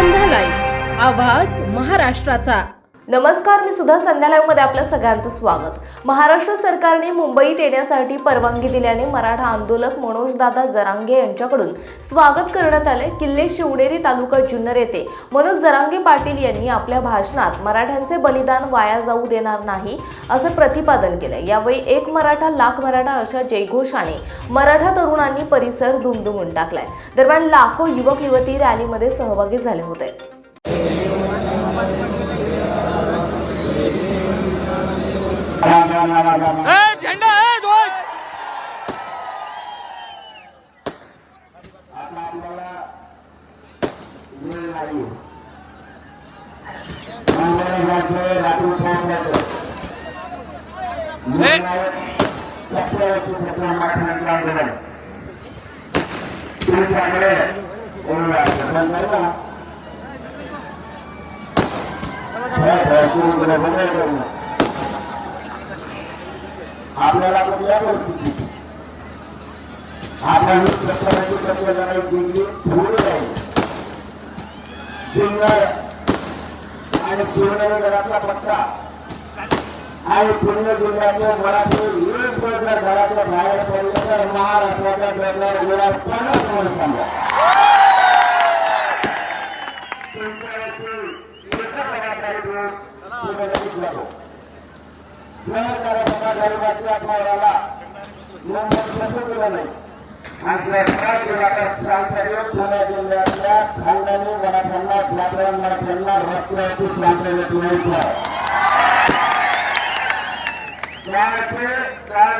संध्या live आवाज महाराष्ट्राचा. नमस्कार मी सुद्धा संध्याकाळमध्ये आपल्या सगळ्यांचं स्वागत. महाराष्ट्र सरकारने मुंबईत येण्यासाठी परवानगी दिल्याने मराठा आंदोलक मनोजदादा जरांगे यांच्याकडून स्वागत करण्यात आले. किल्ले शिवडेरी तालुका जुन्नर येथे मनोज जरांगे पाटील यांनी आपल्या भाषणात मराठ्यांचे बलिदान वाया जाऊ देणार नाही असं प्रतिपादन केलं यावेळी एक मराठा लाख मराठा अशा जयघोषाने मराठा तरुणांनी परिसर दुमदुमून टाकलाय. दरम्यान लाखो युवक युवती रॅलीमध्ये सहभागी झाले होते. झेंडा ए ध्वज ए आपल्याला आपल्याला पण या परिस्थितीत? आपण प्रचाराची प्रक्रिया लढाई जिंकली पुढे जाईल जुन्नर आणि शिवनगरातला पट्टा. आणि पुणे जिल्ह्यातल्या मराठी एक जर घराच्या बाहेर पडलं तर महाराष्ट्राच्या दरम्यान गेला पन्नास वर्ष सांगा सहकार्याच्या गरिबाच्या पोराला मुंबई नाही. आणि सरकार जिल्ह्याचा शांतर्य पुणे जिल्ह्यातल्या खानदानी मराठ्यांना जागरण मराठ्यांना रस्त्यावरती शांतर्य आहे.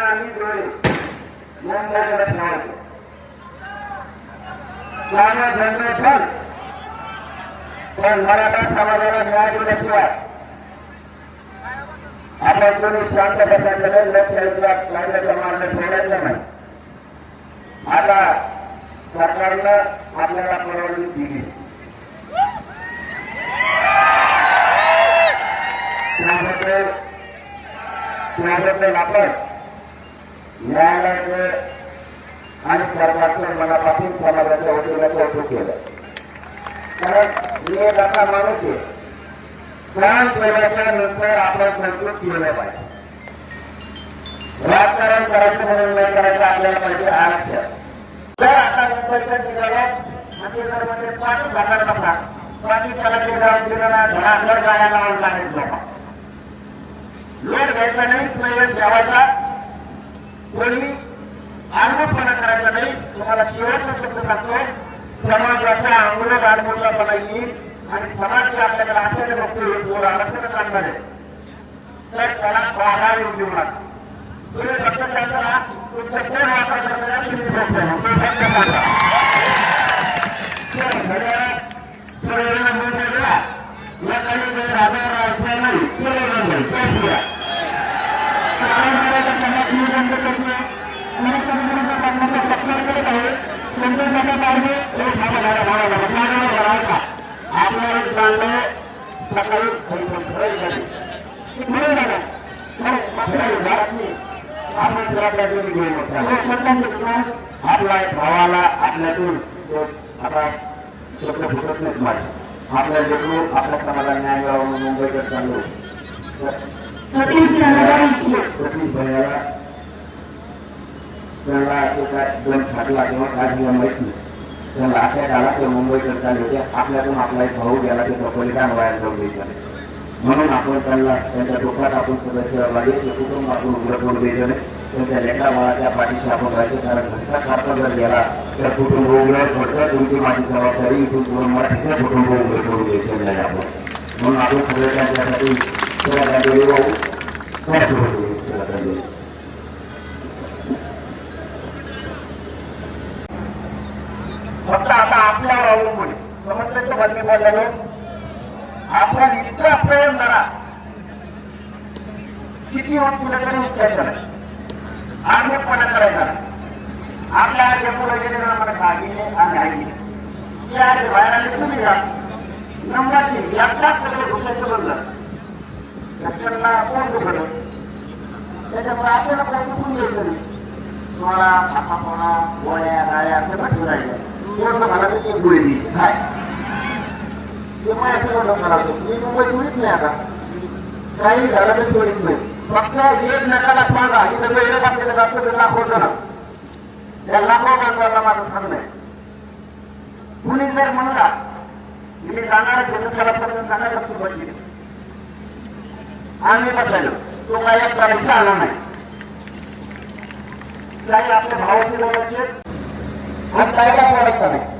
आणि डोळे ठेवायचे. पण मराठा समाजाला न्याय दिल्याशिवाय आपण कोणी शांत बसल्याकडे नाही लक्ष द्यायचं कायद्याच्या सोडायचं नाही. आता सरकारनं आपल्याला परवानगी दिली. त्याबद्दल त्याबद्दल आपण न्यायालयाचं आणि सरकारचं मनापासून समाजाच्या वतीनं कौतुक केलं. कारण मी एक असा माणूस आहे काम केल्याच्यानंतर आपण कौतुक केलं पाहिजे. राजकारण करायचं म्हणून नाही करायचं आपल्याला पाहिजे आरक्षण जर आता नंतरच्या निघालं जर म्हणजे नसला जाऊन लावून लोट घ्यायचा नाही संयम ठेवायचा कोणी करायचा नाही तुम्हाला शेवटचा शब्द सांगतो समाजाच्या अंगुल आडमुटलापणा येईल आणि समाज आपल्याकडे तर त्याला बाधा येऊन देऊ नका तुम्ही फक्त सांगा तुमचं कोण तुम्ही फक्त तुम्ही फक्त सांगा या. काही वेळ नाही चलो जय आपण जरा त्याच्यावर घेऊन आपला भावाला आपल्यातून आता स्वप्न फुटत नाही तुम्हाला आपल्या जगलो आपल्या समाजाला न्याय व्हावा म्हणून मुंबईकडे चाललो सतीश भैयाला त्यांना एका दोन फाटला किंवा काय झालं माहीत नाही त्यांना अटॅक आला ते मुंबईकडे चालले होते आपल्यातून आपला एक भाऊ गेला ते बलिदान वाया जाऊन झाले म्हणून आपण त्यांना त्यांच्या डोक्यात आपण सदस्य लागेल कुटुंब आपण उघडं करून द्यायचं नाही त्यांच्या लेकरा बाळाच्या पाठीशी आपण राहायचं कारण घटना खाता जर गेला तर कुटुंब उघडं पडतं तुमची माझी जबाबदारी इथून पुढे मराठीचं कुटुंब उघड करून द्यायचं नाही आपण म्हणून आपण सगळ्या त्यांच्यासाठी सगळ्या झालेली राहू फक्त आता आपल्यावर अवलंबून आहे. समजलं का बंदी आपण इतका संयम करा किती होत तुला तरी उचलायचं नाही आडमुटपणा करायचा. नाही आपल्या जे पुढे गेले ना मला खागिले आणि आईले ते आले बाहेर आले तुम्ही जा नंबरशी याच्याच सगळे घुसायचं बंद लक्षणला कोण दुखलं? त्याच्यामुळे आपल्याला काही चुकून घ्यायचं नाही सोळा थापापणा गोळ्या गाळ्या असं पाठवून राहिलं मला ते गोळी दिली. काय ते माझ्यासमोर मी मुंबई सोडित नाही आता. काही झालं तर सोडित नाही. फक्त एक नकाला सांगा ही सगळं येणं बसलेलं जातं ते लाखो जण. त्या लाखो बांधवांना माझं सांगणं आहे. कुणी जर म्हणला की मी जाणार त्याला पर्यंत जाणार सुरुवात केली. आम्ही बसलेलो. तो काही एक पैसा आला नाही. काही आपल्या भावाची जवळचे आणि काही काय बोलायचं नाही.